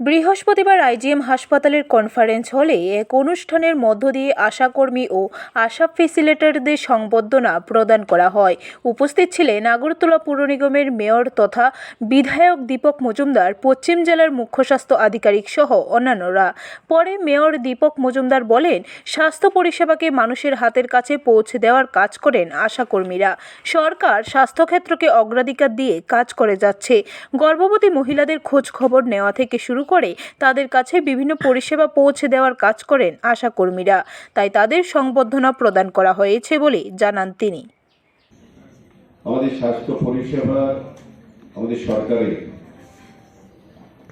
বৃহস্পতিবার আইজিএম হাসপাতালের কনফারেন্স হলে এক অনুষ্ঠানের মধ্য দিয়ে আশাকর্মী ও আশা ফেসিলেটরদের সংবর্ধনা প্রদান করা হয়। উপস্থিত ছিলেন আগরতলা পুর নিগমের মেয়র তথা বিধায়ক দীপক মজুমদার, পশ্চিম জেলার মুখ্য স্বাস্থ্য আধিকারিক সহ অন্যান্যরা। পরে মেয়র দীপক মজুমদার বলেন, স্বাস্থ্য পরিষেবাকে মানুষের হাতের কাছে পৌঁছে দেওয়ার কাজ করেন আশাকর্মীরা। সরকার স্বাস্থ্যক্ষেত্রকে অগ্রাধিকার দিয়ে কাজ করে যাচ্ছে। গর্ভবতী মহিলাদের খোঁজ খবর নেওয়া থেকে শুরু করে তাদের কাছে বিভিন্ন পরিষেবা পৌঁছে দেওয়ার কাজ করেন আশাকর্মীরা। তাই তাদের সংবর্ধনা প্রদান করা হয়েছে বলে জানান তিনি। আমাদের স্বাস্থ্য পরিষেবা আমাদের সরকারের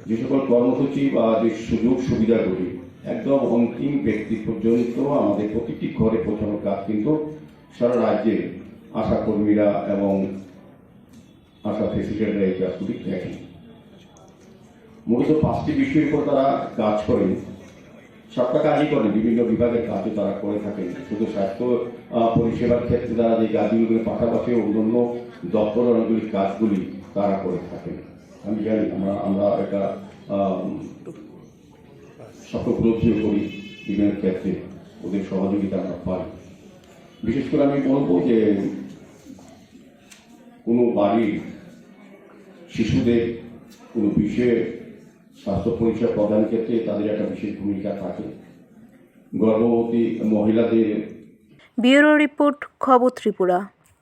যে সকল কর্মসূচি বা যে সুযোগ সুবিধাগুলি একদম অন্তিম ব্যক্তি পর্যন্ত আমাদের প্রতিটি ঘরে পৌঁছানোর কাজ কিন্তু সারা রাজ্যে এবং আশা ফেসিলিটেটরা এই কাজগুলি দেখেন। মূলত পাঁচটি বিষয়ের উপর তারা কাজ করেন সবটা কাজই করেন বিভিন্ন বিভাগের কাজও তারা করে থাকেন শুধু স্বাস্থ্য পরিষেবার ক্ষেত্রে তারা যে কাজগুলির পাশাপাশি অন্যান্য দপ্তর অনেকগুলি কাজগুলি তারা করে থাকেন। আমি জানি আমরা আমরা এটা আম, সফল উপলব্ধিও করি বিভিন্ন ক্ষেত্রে। ওদের সহযোগিতা আমরা পাই। বিশেষ করে আমি বলব যে কোনো বাড়ির শিশুদের কোনো বিষয়ে স্বাস্থ্য পরিষেবা প্রদান ক্ষেত্রে তাদের একটা বিশেষ ভূমিকা থাকে। গর্ভবতী মহিলাদের ব্যুরো রিপোর্ট খবর ত্রিপুরা।